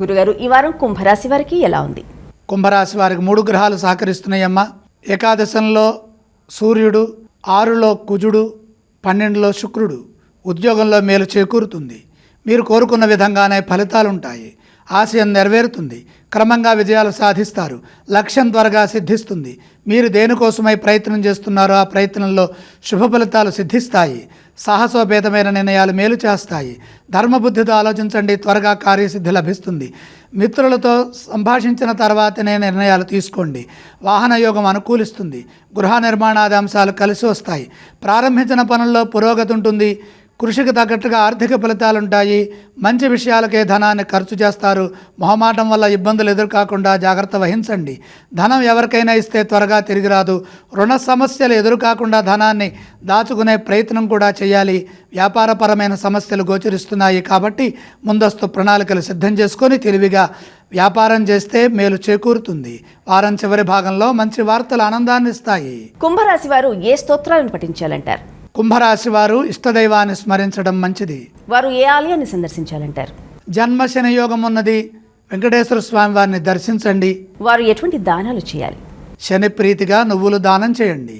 గురుగారు ఈ వారం కుంభరాశి వారికి ఎలా ఉంది? కుంభరాశి వారికి మూడు గ్రహాలు సహకరిస్తున్నాయమ్మా. ఏకాదశంలో సూర్యుడు ఆరులో కుజుడు పన్నెండులో శుక్రుడు. ఉద్యోగంలో మేలు చేకూరుతుంది. మీరు కోరుకున్న విధంగానే ఫలితాలు ఉంటాయి ఆశయం నెరవేరుతుంది. క్రమంగా విజయాలు సాధిస్తారు. లక్ష్యం త్వరగా సిద్ధిస్తుంది. మీరు దేనికోసమై ప్రయత్నం చేస్తున్నారో ఆ ప్రయత్నంలో శుభ ఫలితాలు సిద్ధిస్తాయి. సాహసోపేతమైన నిర్ణయాలు మేలు చేస్తాయి. ధర్మబుద్ధితో ఆలోచించండి. త్వరగా కార్యసిద్ధి లభిస్తుంది. మిత్రులతో సంభాషించిన తర్వాతనే నిర్ణయాలు తీసుకోండి. వాహన యోగం అనుకూలిస్తుంది. గృహ నిర్మాణాది అంశాలు కలిసి వస్తాయి. ప్రారంభించిన పనుల్లో పురోగతి ఉంటుంది. కృషికి తగ్గట్టుగా ఆర్థిక ఫలితాలుంటాయి. మంచి విషయాలకే ధనాన్ని ఖర్చు చేస్తారు. మొహమాటం వల్ల ఇబ్బందులు ఎదురుకాకుండా జాగ్రత్త వహించండి. ధనం ఎవరికైనా ఇస్తే త్వరగా తిరిగి రాదు. రుణ సమస్యలు ఎదురుకాకుండా ధనాన్ని దాచుకునే ప్రయత్నం కూడా చేయాలి. వ్యాపారపరమైన సమస్యలు గోచరిస్తున్నాయి కాబట్టి ముందస్తు ప్రణాళికలు సిద్ధం చేసుకొని తెలివిగా వ్యాపారం చేస్తే మేలు చేకూరుతుంది. వారం చివరి భాగంలో మంచి వార్తలు ఆనందాన్ని ఇస్తాయి కుంభరాశి వారు ఏ స్తోత్రాలను పఠించాలంటారు? కుంభరాశి వారు ఇష్టదైవాన్ని స్మరించడం మంచిది. వారు ఏ ఆలయాన్ని సందర్శించాలంటారు? జన్మ శని యోగం ఉన్నది. వెంకటేశ్వర స్వామి వారిని దర్శించండి. వారు ఎటువంటి దానాలు చేయాలి? శని ప్రీతిగా నువ్వులు దానం చేయండి.